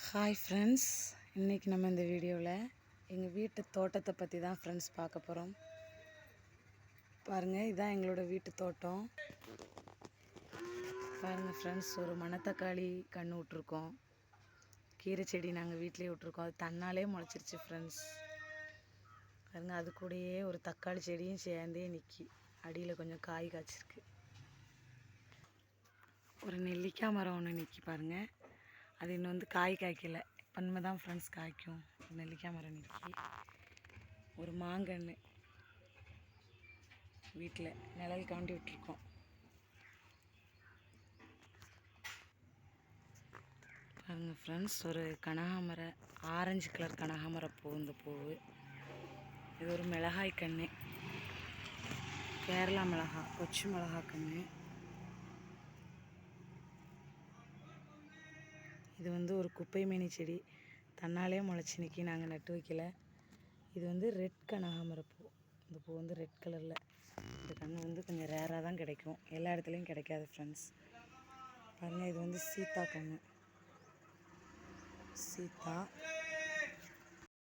Hi friends இன்றைக்கி நம்ம இந்த வீடியோவில் எங்கள் வீட்டு தோட்டத்தை பற்றி தான் ஃப்ரெண்ட்ஸ் பார்க்க போகிறோம் பாருங்கள் இதான் எங்களோட வீட்டு தோட்டம். பாருங்கள் ஃப்ரெண்ட்ஸ் ஒரு மணத்தக்காளி கன்று விட்ருக்கோம் கீரை செடி நாங்கள் வீட்டிலே விட்ருக்கோம் அது தன்னாலே முளைச்சிருச்சு ஃப்ரெண்ட்ஸ் பாருங்கள் அது கூடயே ஒரு தக்காளி செடியும் சேர்ந்தே நிற்கி அடியில் கொஞ்சம் காய் காய்ச்சிருக்கு. ஒரு நெல்லிக்காய் மரம் ஒன்று நிற்கி பாருங்கள் அது இன்னும் வந்து காய் காய்க்கல. இப்போ தான் ஃப்ரெண்ட்ஸ் காய்க்கும். நெல்லிக்காய் மரம் நிற்கி ஒரு மாங்கன்று வீட்டில் நிழல் காண்டி விட்டுருக்கோம். பாருங்கள் ஃப்ரெண்ட்ஸ் ஒரு கனகாமரை ஆரஞ்சு கலர் கனகாமரை பூ இந்த பூவு. இது ஒரு மிளகாய் கன்று கேரளா மிளகா கொச்சி மிளகா கன்று இது வந்து ஒரு குப்பை மேனி செடி. தன்னாலே முளைச்சி நிற்கி நாங்கள் நட்டு வைக்கல. இது வந்து ரெட் கனகாமர பூ. இந்த பூ வந்து ரெட் கலரில். இந்த கன்று வந்து கொஞ்சம் ரேராக தான் கிடைக்கும். எல்லா இடத்துலையும் கிடைக்காது ஃப்ரெண்ட்ஸ் பாருங்கள் இது வந்து சீத்தா கன்று சீத்தா.